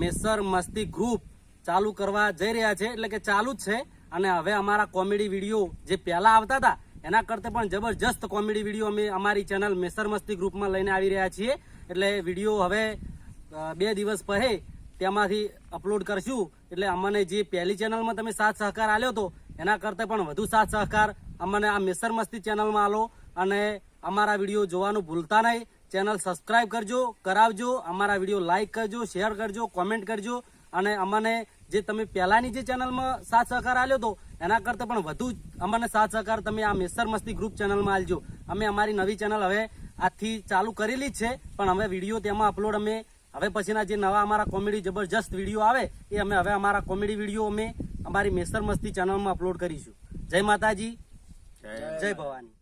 મેસર મસ્તી ગ્રુપ ચાલુ કરવા જઈ રહ્યા છે. એટલે કે ચાલુ જ છે. અને હવે અમારા કોમેડી વીડિયો જે પહેલા આવતા હતા, એના કરતા પણ જબરજસ્ત કોમેડી વીડિયો અમે અમારી ચેનલ મેસર મસ્તી ગ્રુપમાં લઈને આવી રહ્યા છીએ. એટલે વીડિયો હવે બે દિવસ પહે તેમાંથી અપલોડ કરશું. એટલે અમને જે પહેલી ચેનલમાં તમે સાથ સહકાર આપ્યો હતો, એના કરતાં પણ વધુ સાથ સહકાર અમને આ મેસર મસ્તી ચેનલમાં આલો. અને અમારા વીડિયો જોવાનું ભૂલતા નહીં. ચેનલ સબસ્ક્રાઇબ કરજો કરાવજો અમારા વીડિયો લાઈક કરજો શેર કરજો કોમેન્ટ કરજો અને અમને જે તમે પહેલાની જે ચેનલમાં સાથ સહકાર આપ્યો હતો એના કરતાં પણ વધુ અમને સાથ સહકાર તમે આ મેસર મસ્તી ગ્રુપ ચેનલમાં આલજો. અમે અમારી નવી ચેનલ હવે આજથી ચાલુ કરેલી જ છે પણ હવે વીડિયો તેમાં અપલોડ અમે હવે પછીના જે નવા અમારા કોમેડી જબરજસ્ત વીડિયો આવે એ અમે હવે અમારા કોમેડી વીડિયો અમે અમારી મેસર મસ્તી ચેનલમાં અપલોડ કરીશું. જય માતાજી. જય ભવાની.